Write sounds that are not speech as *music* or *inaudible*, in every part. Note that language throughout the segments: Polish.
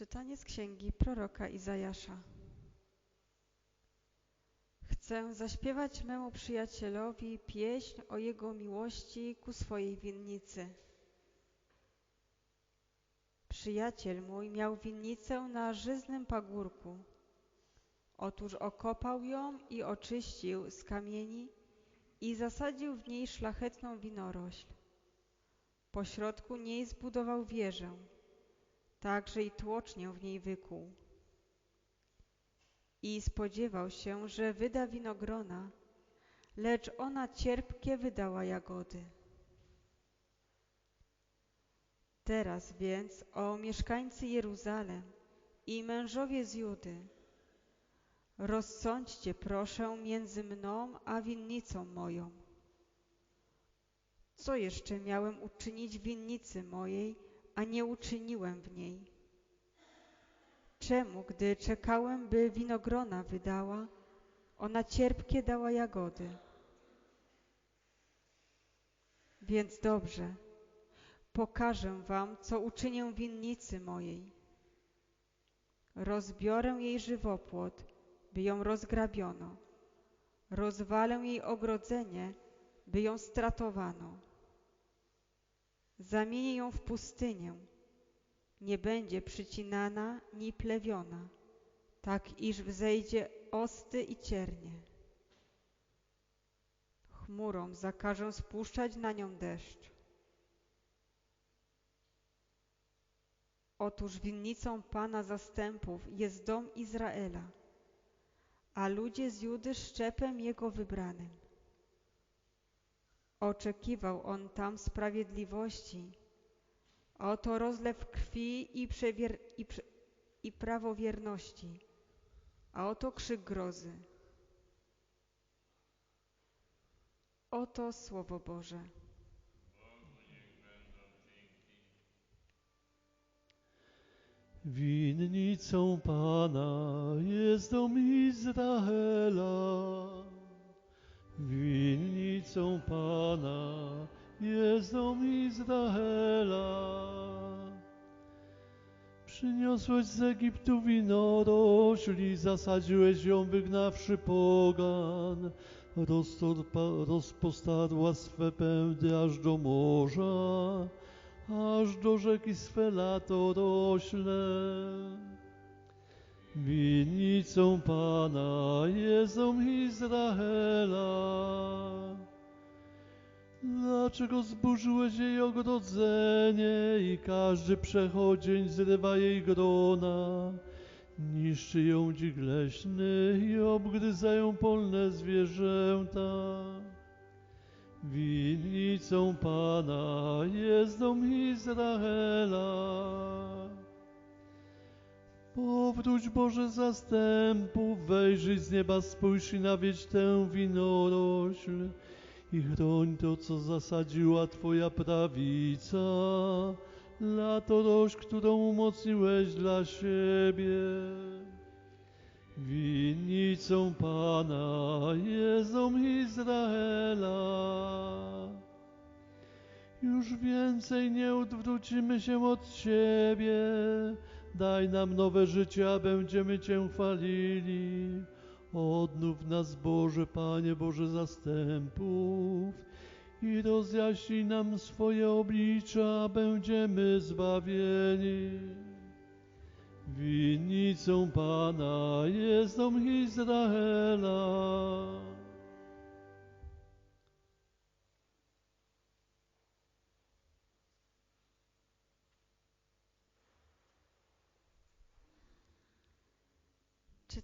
Czytanie z księgi proroka Izajasza. Chcę zaśpiewać memu przyjacielowi pieśń o jego miłości ku swojej winnicy. Przyjaciel mój miał winnicę na żyznym pagórku. Otóż okopał ją i oczyścił z kamieni i zasadził w niej szlachetną winorośl. Pośrodku niej zbudował wieżę także i tłocznię w niej wykuł. I spodziewał się, że wyda winogrona, lecz ona cierpkie wydała jagody. Teraz więc, o mieszkańcy Jeruzalem i mężowie z Judy, rozsądźcie proszę między mną a winnicą moją. Co jeszcze miałem uczynić winnicy mojej, a nie uczyniłem w niej? Czemu, gdy czekałem, by winogrona wydała, ona cierpkie dała jagody? Więc dobrze, pokażę wam, co uczynię winnicy mojej. Rozbiorę jej żywopłot, by ją rozgrabiono. Rozwalę jej ogrodzenie, by ją stratowano Zamienię ją w pustynię. Nie będzie przycinana ni plewiona, tak iż wzejdzie osty i ciernie. Chmurą zakażę spuszczać na nią deszcz. Otóż winnicą Pana zastępów jest dom Izraela, a ludzie z Judy szczepem Jego wybranym. Oczekiwał on tam sprawiedliwości, oto rozlew krwi i, przewier- i, i prawowierności, a oto krzyk grozy. Oto Słowo Boże. Winnicą Pana jest dom Izraela. Winnicą Pana jest dom Izraela. Przyniosłeś z Egiptu winorośli, zasadziłeś ją wygnawszy pogan. Rozpostarła swe pędy aż do morza, aż do rzeki swe lato rośle. Winnicą Pana dom Izraela. Dlaczego zburzyłeś jej ogrodzenie i każdy przechodzień zrywa jej grona? Niszczy ją dzik leśny i obgryzają polne zwierzęta. Winnicą Pana jest dom Izraela. Powróć Boże zastępów, wejrzyj z nieba, spójrz i nawiedź tę winorośl i chroń to, co zasadziła Twoja prawica, latorośl, którą umocniłeś dla siebie. Winnicą Pana dom Izraela. Już więcej nie odwrócimy się od Ciebie. Daj nam nowe życie, a będziemy Cię chwalili. Odnów nas, Boże, Panie Boże zastępów i rozjaśnij nam swoje oblicza, a będziemy zbawieni. Winnicą Pana jest dom Izraela.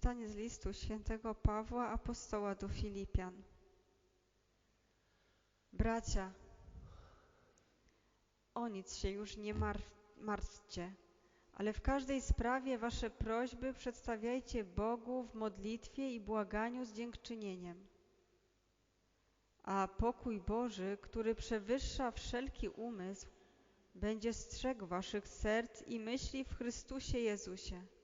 Czytanie z listu świętego Pawła, apostoła do Filipian. Bracia, o nic się już nie martw, martwcie, ale w każdej sprawie wasze prośby przedstawiajcie Bogu w modlitwie i błaganiu z dziękczynieniem. A pokój Boży, który przewyższa wszelki umysł, będzie strzegł waszych serc i myśli w Chrystusie Jezusie.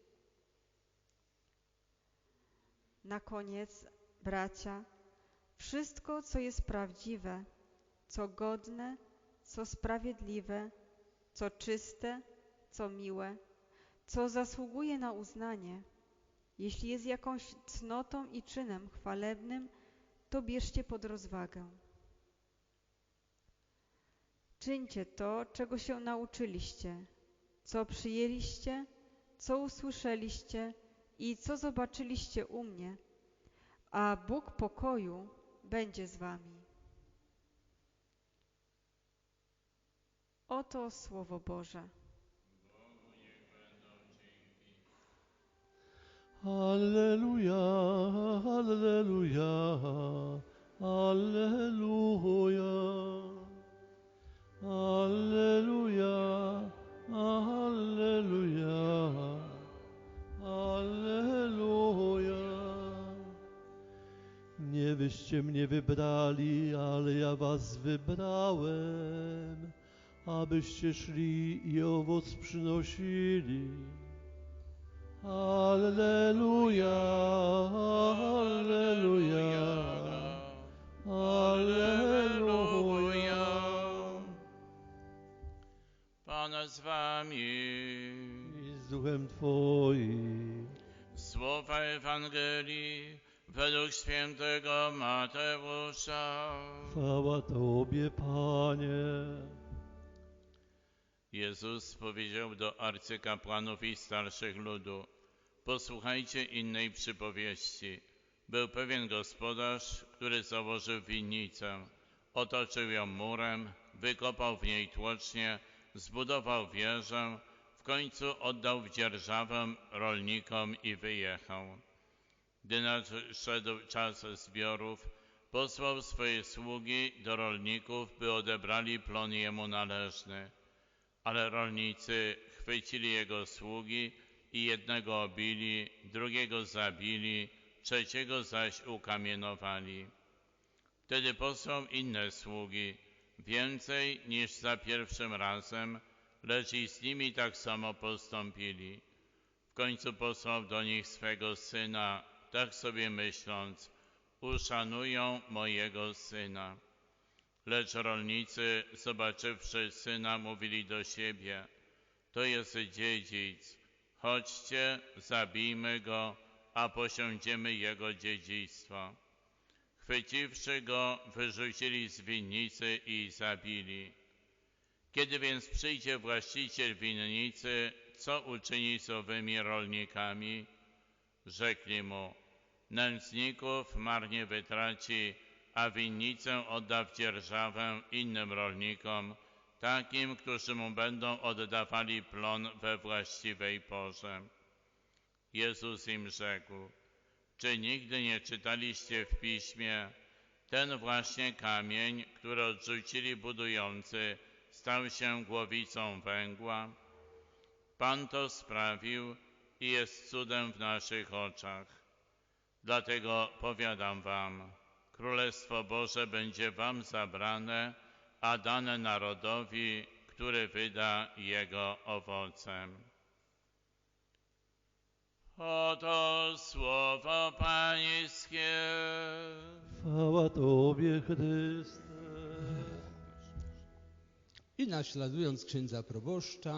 Na koniec, bracia, wszystko, co jest prawdziwe, co godne, co sprawiedliwe, co czyste, co miłe, co zasługuje na uznanie, jeśli jest jakąś cnotą i czynem chwalebnym, to bierzcie pod rozwagę. Czyńcie to, czego się nauczyliście, co przyjęliście, co usłyszeliście i co zobaczyliście u mnie, a Bóg pokoju będzie z wami. Oto Słowo Boże. Alleluja, Alleluja, Alleluja, Alleluja, Alleluja. Wyście mnie wybrali, ale ja was wybrałem, abyście szli i owoc przynosili. Alleluja, Alleluja, Alleluja. Pan z wami. I z duchem Twoim. Słowa Ewangelii według świętego Mateusza. Chwała Tobie, Panie. Jezus powiedział do arcykapłanów i starszych ludu: Posłuchajcie innej przypowieści. Był pewien gospodarz, który założył winnicę, otoczył ją murem, wykopał w niej tłocznie, zbudował wieżę, w końcu oddał w dzierżawę rolnikom i wyjechał. Gdy nadszedł czas zbiorów, posłał swoje sługi do rolników, by odebrali plon jemu należny. Ale rolnicy chwycili jego sługi i jednego obili, drugiego zabili, trzeciego zaś ukamienowali. Wtedy posłał inne sługi, więcej niż za pierwszym razem, lecz i z nimi tak samo postąpili. W końcu posłał do nich swego syna, tak sobie myśląc, uszanują mojego syna. Lecz rolnicy, zobaczywszy syna, mówili do siebie, to jest dziedzic, chodźcie, zabijmy go, a posiądziemy jego dziedzictwo. Chwyciwszy go, wyrzucili z winnicy i zabili. Kiedy więc przyjdzie właściciel winnicy, co uczyni z owymi rolnikami? Rzekli mu, nędzników marnie wytraci, a winnicę odda w dzierżawę innym rolnikom, takim, którzy mu będą oddawali plon we właściwej porze. Jezus im rzekł, czy nigdy nie czytaliście w piśmie, ten właśnie kamień, który odrzucili budujący, stał się głowicą węgła? Pan to sprawił i jest cudem w naszych oczach. Dlatego powiadam wam, Królestwo Boże będzie wam zabrane, a dane narodowi, który wyda jego owocem. Oto słowo Pańskie. Chwała Tobie, Chryste. I naśladując księdza proboszcza,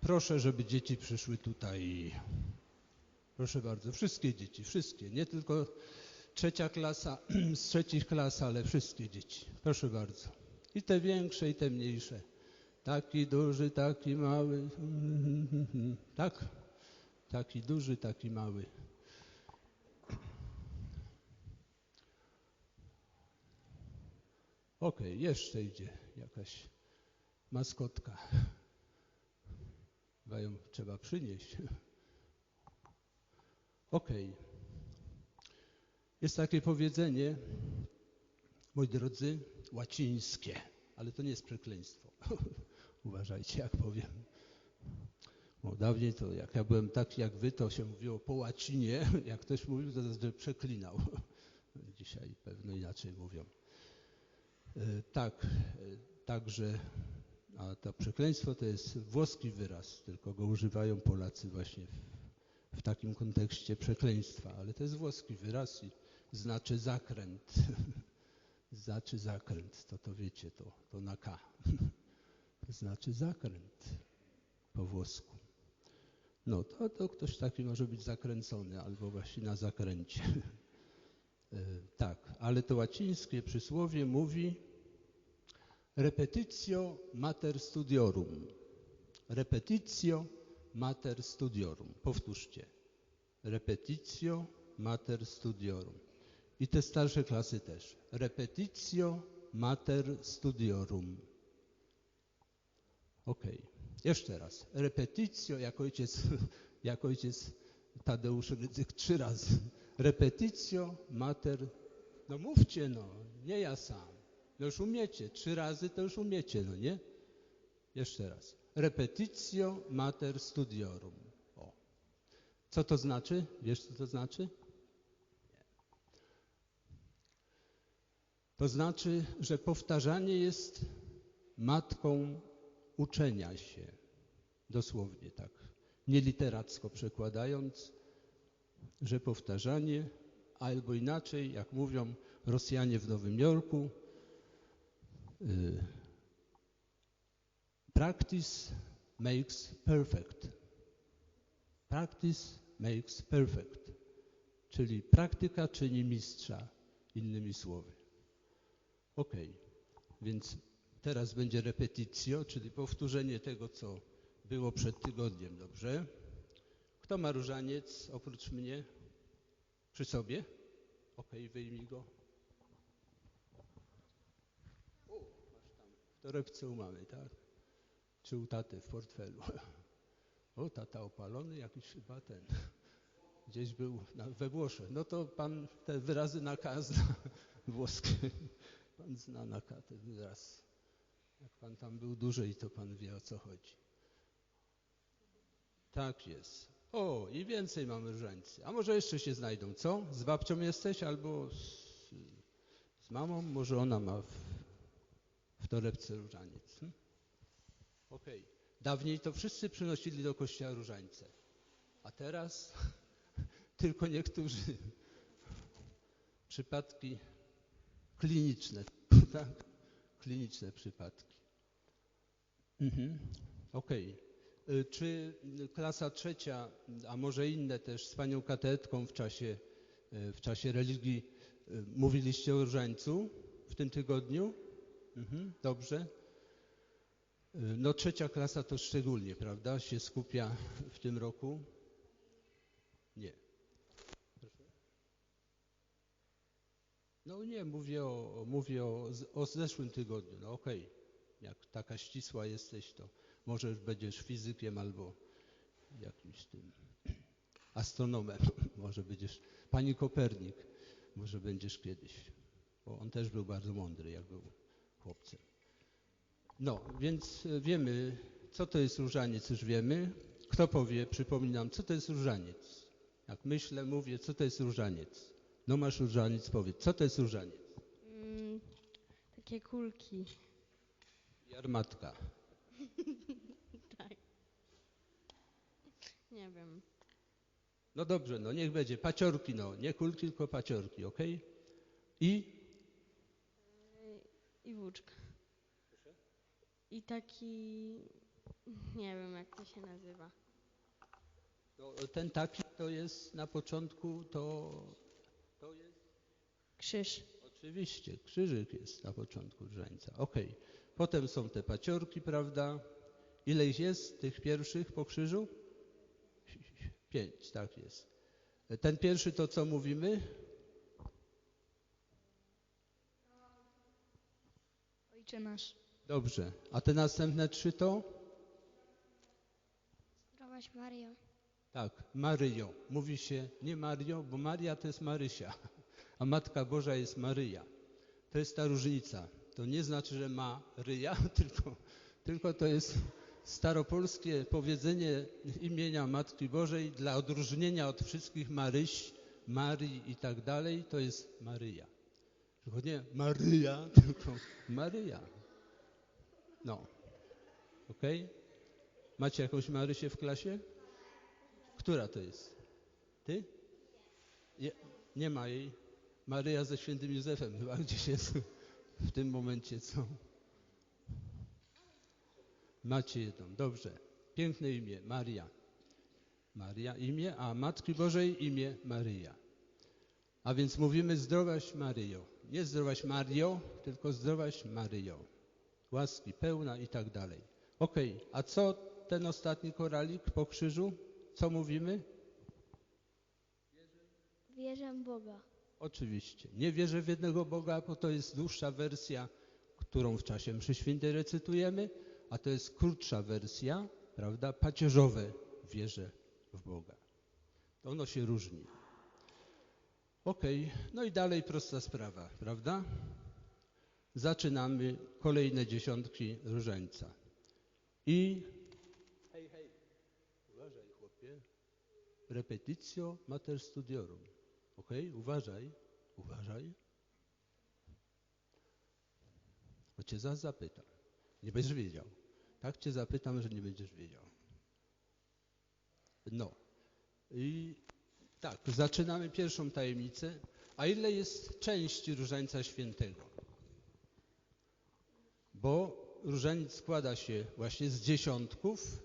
proszę, żeby dzieci przyszły tutaj. Proszę bardzo, wszystkie dzieci, wszystkie, nie tylko trzecia klasa, *clears throat* z trzecich klas, ale wszystkie dzieci. Proszę bardzo. I te większe, i te mniejsze. Taki duży, taki mały. *laughs* Tak? Taki duży, taki mały. Okay, jeszcze idzie jakaś maskotka. Chyba ją trzeba przynieść. *laughs* Okej. Okay. Jest takie powiedzenie, moi drodzy, łacińskie, ale to nie jest przekleństwo. *laughs* Uważajcie, jak powiem. Bo dawniej to, jak ja byłem taki jak wy, to się mówiło po łacinie. *laughs* Jak ktoś mówił, to znaczy przeklinał. *laughs* Dzisiaj pewno inaczej mówią. E, tak, e, także, a to przekleństwo to jest włoski wyraz, tylko go używają Polacy właśnie w, w takim kontekście przekleństwa, ale to jest włoski wyraz i znaczy zakręt. *laughs* znaczy zakręt, to to wiecie, to, to na K. *laughs* znaczy zakręt po włosku. No to, to ktoś taki może być zakręcony albo właśnie na zakręcie. *laughs* E, tak, ale to łacińskie przysłowie mówi repetitio mater studiorum. Repetitio mater studiorum. Powtórzcie. Repetitio mater studiorum. I te starsze klasy też. Repetitio mater studiorum. Ok. Jeszcze raz. Repetitio, jak ojciec, *laughs* jak ojciec Tadeusz Rydzyk trzy razy. Repetitio mater. No mówcie no, nie ja sam. No już umiecie. Trzy razy to już umiecie, no nie? Jeszcze raz. Repetitio mater studiorum. O. Co to znaczy? Wiesz, co to znaczy? To znaczy, że powtarzanie jest matką uczenia się. Dosłownie tak. Nieliteracko przekładając, że powtarzanie, albo inaczej, jak mówią Rosjanie w Nowym Jorku, y, practice makes perfect. Practice makes perfect. Czyli praktyka czyni mistrza, innymi słowy. Ok, więc teraz będzie repetitio, czyli powtórzenie tego, co było przed tygodniem, dobrze? Kto ma różaniec oprócz mnie? Przy sobie? Ok, wyjmij go. O, masz tam w torebce u mamy, tak? Czy u taty w portfelu? *laughs* O, tata opalony, jakiś chyba ten. Gdzieś był na, we Włoszech. No to pan te wyrazy na zna *laughs* włoskie. Pan zna na ten wyraz. Jak pan tam był dłużej, to pan wie o co chodzi. Tak jest. O, i więcej mamy różańcy. A może jeszcze się znajdą, co? Z babcią jesteś albo z, z mamą? Może ona ma w, w torebce różaniec. Hm? Okej. Okay. Dawniej to wszyscy przynosili do kościoła różańce. A teraz *laughs* tylko niektórzy. *laughs* Przypadki kliniczne, *laughs* tak? Kliniczne przypadki. Mhm. Okej. Okay. Czy klasa trzecia, a może inne też z panią katetką w czasie, w czasie religii mówiliście o różańcu w tym tygodniu? Mhm. Dobrze. No trzecia klasa to szczególnie, prawda, się skupia w tym roku? Nie. No nie, mówię o, mówię o, o zeszłym tygodniu. No okej, okay. jak taka ścisła jesteś, to może już będziesz fizykiem albo jakimś tym *clears throat* astronomem. *clears throat* może będziesz, pani Kopernik, może będziesz kiedyś. Bo on też był bardzo mądry, jak był chłopcem. No, więc wiemy, co to jest różaniec, już wiemy. Kto powie, przypominam, co to jest różaniec? Jak myślę, mówię, co to jest różaniec? No masz różaniec, powiedz, co to jest różaniec? Mm, takie kulki. Jarmatka. *laughs* tak. Nie wiem. No dobrze, no niech będzie. Paciorki, no. Nie kulki, tylko paciorki, ok? I? I włóczka. I taki... Nie wiem, jak to się nazywa. Ten taki to jest na początku, to to jest? Krzyż. Oczywiście, krzyżyk jest na początku różańca. Ok. Potem są te paciorki, prawda? Ile ich jest, tych pierwszych po krzyżu? Pięć, tak jest. Ten pierwszy to co mówimy? Ojcze nasz. Dobrze. A te następne trzy to? Zdrowaś Mario. Tak, Maryjo. Mówi się nie Mario, bo Maria to jest Marysia, *laughs* a Matka Boża jest Maryja. To jest ta różnica. To nie znaczy, że ma ryja, *laughs* tylko, tylko to jest staropolskie powiedzenie imienia Matki Bożej dla odróżnienia od wszystkich Maryś, Marii i tak dalej, to jest Maryja. Tylko nie Maryja, *laughs* tylko Maryja. No. Okay? Macie jakąś Marysię w klasie? Która to jest? Ty? Nie, nie ma jej. Maryja ze świętym Józefem chyba gdzieś jest w tym momencie, co? Macie jedną. Dobrze. Piękne imię. Maria. Maria imię, a Matki Bożej imię Maryja. A więc mówimy zdrowaś Maryjo. Nie zdrowaś Mario, tylko zdrowaś Maryjo. Łaski pełna i tak dalej. Okej, a co ten ostatni koralik po krzyżu? Co mówimy? Wierzę w Boga. Oczywiście. Nie wierzę w jednego Boga, bo to jest dłuższa wersja, którą w czasie mszy świętej recytujemy, a to jest krótsza wersja, prawda, pacierzowe wierzę w Boga. To ono się różni. Okej, no i dalej prosta sprawa, prawda? Zaczynamy kolejne dziesiątki różańca. I hej, hej, uważaj chłopie, repetitio mater studiorum. Okej, uważaj, uważaj. Bo cię zaraz zapytam. Nie będziesz wiedział. Tak cię zapytam, że nie będziesz wiedział. No. I tak, zaczynamy pierwszą tajemnicę. A ile jest części Różańca Świętego? Bo różaniec składa się właśnie z dziesiątków,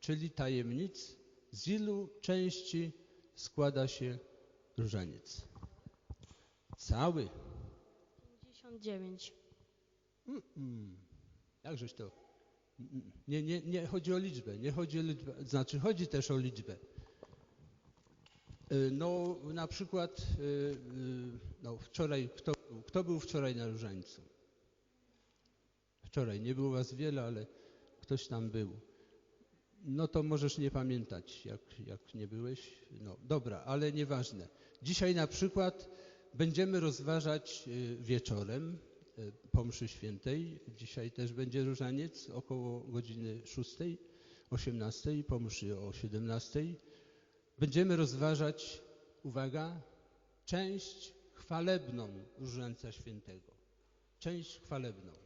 czyli tajemnic. Z ilu części składa się różaniec? Cały. 59. Mm, Jakżeś to? Mm, Nie, nie, nie chodzi o liczbę, nie chodzi o liczbę, znaczy chodzi też o liczbę. Y, No na przykład, y, y, no wczoraj, kto, był? kto był wczoraj na Różańcu? Wczoraj, nie było was wiele, ale ktoś tam był. No to możesz nie pamiętać, jak, jak nie byłeś. No dobra, ale nieważne. Dzisiaj na przykład będziemy rozważać y, wieczorem y, po mszy świętej. Dzisiaj też będzie różaniec około godziny 6, 18, po mszy o 17. Będziemy rozważać, uwaga, część chwalebną Różańca Świętego. Część chwalebną.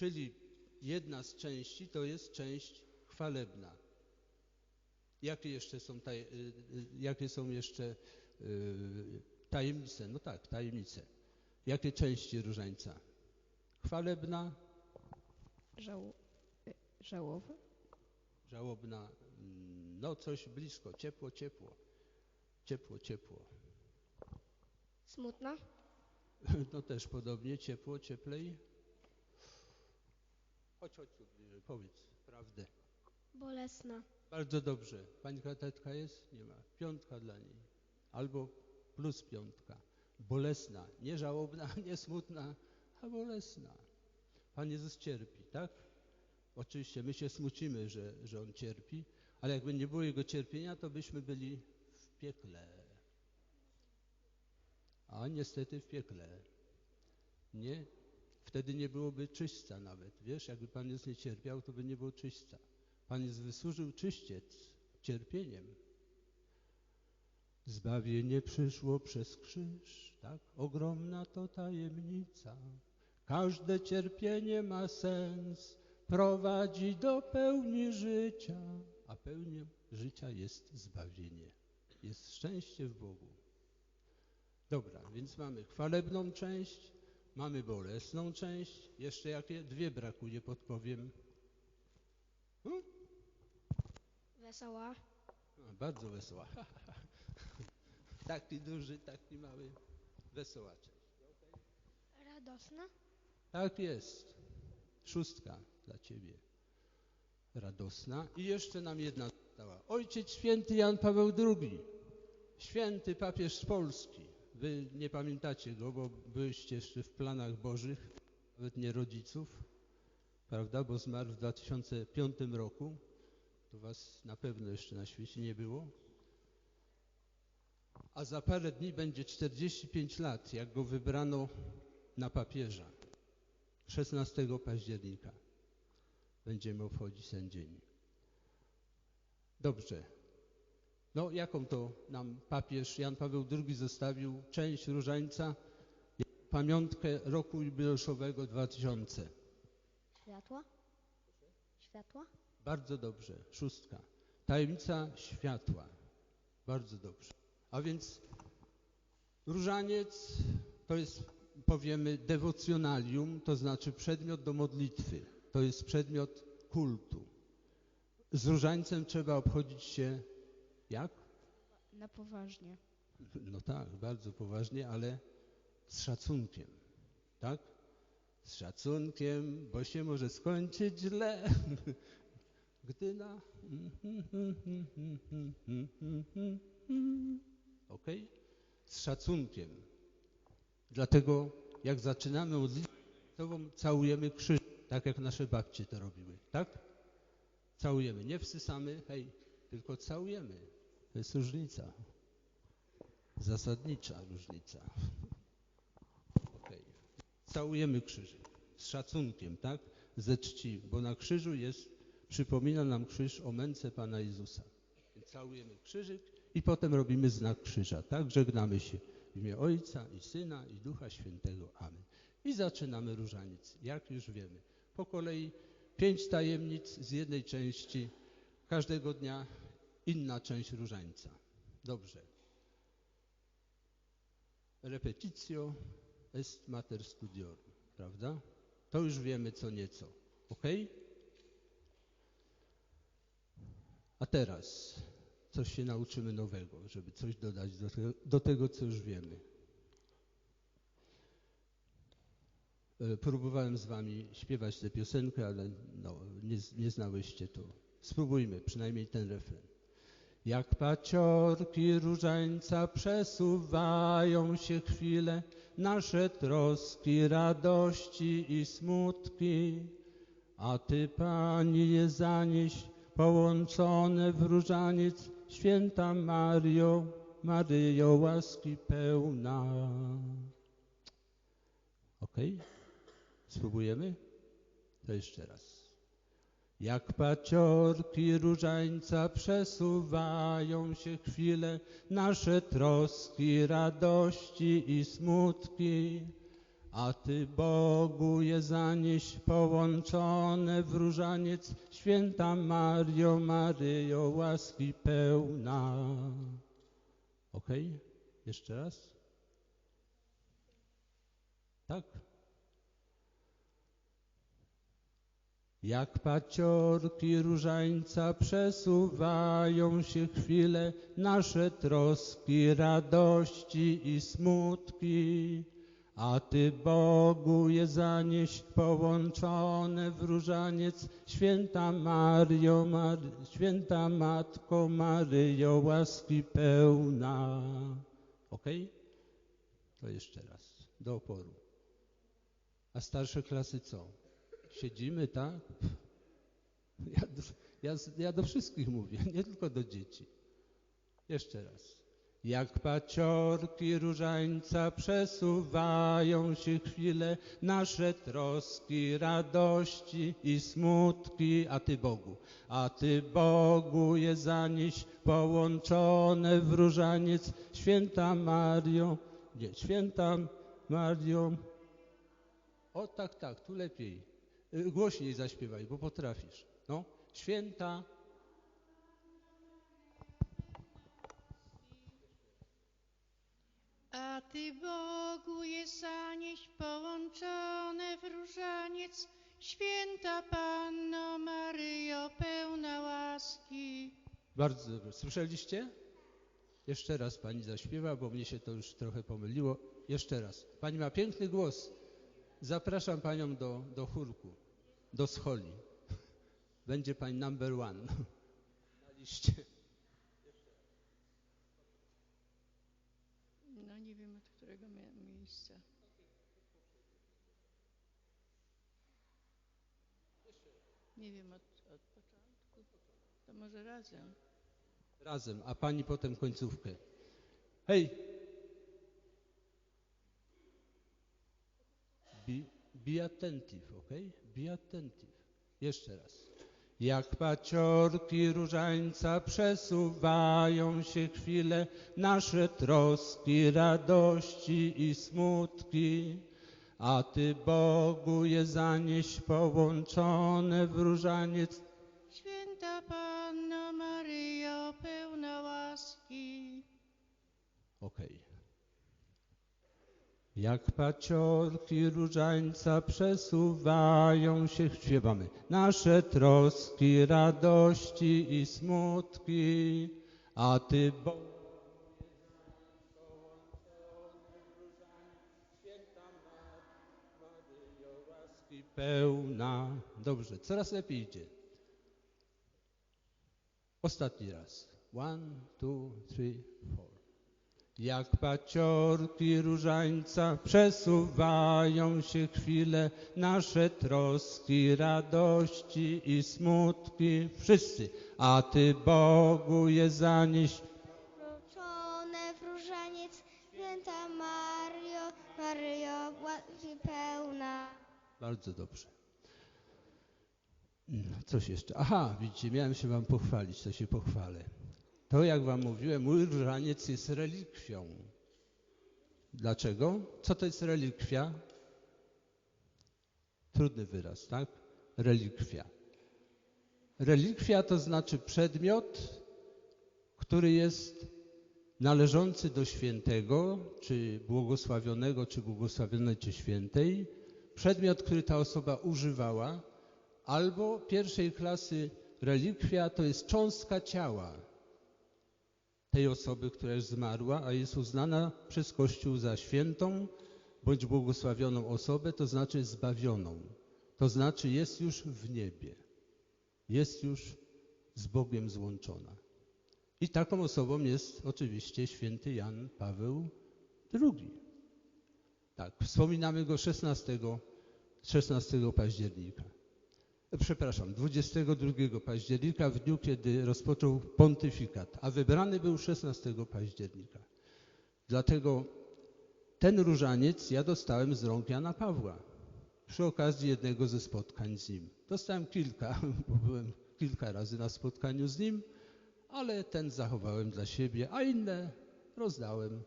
Czyli jedna z części to jest część chwalebna. Jakie jeszcze są, taj, y, y, jakie są jeszcze y, tajemnice? No tak, tajemnice. Jakie części różańca? Chwalebna, Żał... Żałowy? żałobna, mm, no coś blisko, ciepło, ciepło. Ciepło, ciepło. Smutna? *laughs* No też podobnie, ciepło, cieplej. Chodź, chodź tu bliżej, powiedz prawdę. Bolesna? Bardzo dobrze. Pani katetka jest? Nie ma. Piątka dla niej. Albo plus piątka. Bolesna. Nie żałobna, *laughs* nie smutna, a bolesna. Pan Jezus cierpi, tak? Oczywiście my się smucimy, że, że On cierpi, ale jakby nie było Jego cierpienia, to byśmy byli w piekle. A niestety w piekle. Nie? Wtedy nie byłoby czyśćca nawet. Wiesz, jakby Pan Jezus nie cierpiał, to by nie było czyśćca. Pan Jezus wysłużył czyściec cierpieniem. Zbawienie przyszło przez krzyż, tak? Ogromna to tajemnica. Każde cierpienie ma sens, prowadzi do pełni życia, a pełnią życia jest zbawienie. Jest szczęście w Bogu. Dobra, więc mamy chwalebną część, mamy bolesną część. Jeszcze jakie? Dwie brakuje, podpowiem. Wesoła? A, bardzo wesoła. *laughs* taki duży, taki mały, wesoła część. Radosna? Tak jest. Szóstka dla ciebie. Radosna. I jeszcze nam jedna została. Ojciec święty Jan Paweł II. Święty papież z Polski. Wy nie pamiętacie go, bo byliście jeszcze w planach bożych, nawet nie rodziców, prawda, bo zmarł w 2005 roku. To was na pewno jeszcze na świecie nie było. A za parę dni będzie 45 lat, jak go wybrano na papieża. 16 października będziemy obchodzić ten dzień. Dobrze. No, jaką to nam papież Jan Paweł II zostawił? Część różańca, pamiątkę roku jubileuszowego 2000. Światła? Światła? Bardzo dobrze. Szóstka. Tajemnica światła. Bardzo dobrze. A więc różaniec to jest, powiemy, dewocjonalium, to znaczy przedmiot do modlitwy. To jest przedmiot kultu. Z różańcem trzeba obchodzić się jak? Na poważnie. No tak, bardzo poważnie, ale z szacunkiem. Tak? Z szacunkiem, bo się może skończyć źle. *laughs* Gdy na. Ok? Z szacunkiem. Dlatego, jak zaczynamy modlitwę, to całujemy krzyż, tak jak nasze babcie to robiły. Tak? Całujemy. Nie wsysamy, hej, tylko całujemy. To jest różnica. Zasadnicza różnica. Okay. Całujemy krzyżyk z szacunkiem, tak? Ze czci, bo na krzyżu jest, przypomina nam krzyż o męce Pana Jezusa. Całujemy krzyżyk i potem robimy znak krzyża, tak? Żegnamy się w imię Ojca i Syna i Ducha Świętego. Amen. I zaczynamy różaniec, jak już wiemy. Po kolei pięć tajemnic z jednej części, każdego dnia inna część różańca. Dobrze. Repetitio est mater studiorum, prawda? To już wiemy co nieco, ok? A teraz coś się nauczymy nowego, żeby coś dodać do tego, do tego co już wiemy. E, próbowałem z wami śpiewać tę piosenkę, ale no, nie, nie znałyście to. Spróbujmy, przynajmniej ten refren. Jak paciorki różańca przesuwają się chwile, nasze troski, radości i smutki, a Ty, Pani, je zanieś połączone w różaniec, święta Mario, Maryjo łaski pełna. Ok? Spróbujemy? To jeszcze raz. Jak paciorki różańca przesuwają się chwile, nasze troski, radości i smutki, a Ty, Bogu, je zanieś połączone w różaniec, święta Mario, Maryjo, łaski pełna. Ok? Jeszcze raz? Tak? Jak paciorki różańca przesuwają się chwile, nasze troski, radości i smutki, a Ty, Bogu, je zanieś połączone w różaniec, święta Mario, Mary, święta Matko Maryjo, łaski pełna. Ok? To jeszcze raz, do oporu. A starsze klasy co? Siedzimy, tak? *laughs* Ja ja, ja do wszystkich mówię, *laughs* nie tylko do dzieci. Jeszcze raz. Jak paciorki różańca przesuwają się chwile, nasze troski, radości i smutki, a Ty Bogu, a Ty Bogu je zanieś połączone w różaniec, święta Mario, nie, święta Mario, o tak, tak, tu lepiej, Głośniej zaśpiewaj, bo potrafisz. No, święta. A Ty, Bogu, je zanieś połączone w różaniec, święta Panno Maryjo, pełna łaski. Bardzo dobrze. Słyszeliście? Jeszcze raz pani zaśpiewa, bo mnie się to już trochę pomyliło. Jeszcze raz. Pani ma piękny głos. Zapraszam panią do, do chórku, do scholi. Będzie pani number one na liście. No nie wiem od którego miejsca. Nie wiem od, od początku. To może razem. Razem, a pani potem końcówkę. Hej! Be, be attentive, ok? Be attentive. Jeszcze raz. Jak paciorki różańca przesuwają się chwile, nasze troski, radości i smutki, a Ty, Bogu, je zanieś połączone w różaniec. Święta Panno Maryjo, pełna łaski. Okej. Okay. Jak paciorki różańca przesuwają się, śpiewamy, nasze troski, radości i smutki, a Ty, łaski pełna. Dobrze, coraz lepiej idzie. Ostatni raz. One, two, three, four. Jak paciorki różańca przesuwają się chwile nasze troski, radości i smutki. Wszyscy, a Ty Bogu je zanieś. Wrócone w różaniec, święta Mario, Maryjo, łaski pełna. Bardzo dobrze. Mm, Coś jeszcze. Aha, widzicie, miałem się wam pochwalić, to się pochwalę. To, jak wam mówiłem, mój różaniec jest relikwią. Dlaczego? Co to jest relikwia? Trudny wyraz, tak? Relikwia. Relikwia to znaczy przedmiot, który jest należący do świętego, czy błogosławionego, czy błogosławionej, czy świętej, przedmiot, który ta osoba używała, albo pierwszej klasy relikwia to jest cząstka ciała tej osoby, która już zmarła, a jest uznana przez Kościół za świętą bądź błogosławioną osobę, to znaczy zbawioną. To znaczy jest już w niebie. Jest już z Bogiem złączona. I taką osobą jest oczywiście święty Jan Paweł II. Tak, wspominamy go 16, 16 października. Przepraszam, 22 października, w dniu, kiedy rozpoczął pontyfikat, a wybrany był 16 października. Dlatego ten różaniec ja dostałem z rąk Jana Pawła przy okazji jednego ze spotkań z nim. Dostałem kilka, *laughs* bo byłem kilka razy na spotkaniu z nim, ale ten zachowałem dla siebie, a inne rozdałem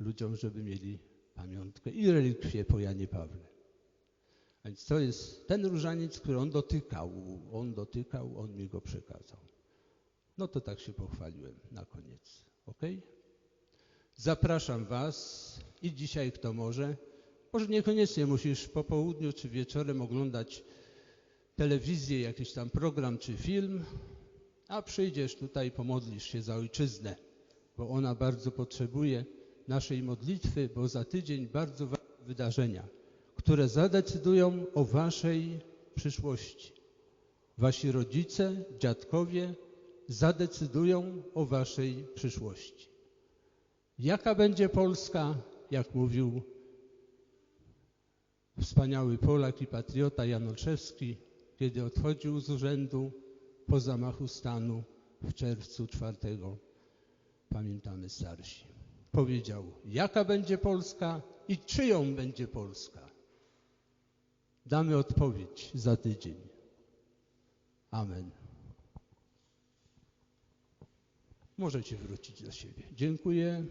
ludziom, żeby mieli pamiątkę i relikwie po Janie Pawle. A więc to jest ten różaniec, który on dotykał. On dotykał, on mi go przekazał. No to tak się pochwaliłem na koniec. Ok? Zapraszam Was i dzisiaj kto może. Może niekoniecznie musisz po południu czy wieczorem oglądać telewizję, jakiś tam program czy film, a przyjdziesz tutaj, pomodlisz się za ojczyznę, bo ona bardzo potrzebuje naszej modlitwy, bo za tydzień bardzo ważne wydarzenia które zadecydują o waszej przyszłości. Wasi rodzice, dziadkowie zadecydują o waszej przyszłości. Jaka będzie Polska, jak mówił wspaniały Polak i patriota Jan Olszewski, kiedy odchodził z urzędu po zamachu stanu w czerwcu czwartego, pamiętamy starsi. Powiedział, jaka będzie Polska i czyją będzie Polska. Damy odpowiedź za tydzień. Amen. Możecie wrócić do siebie. Dziękuję.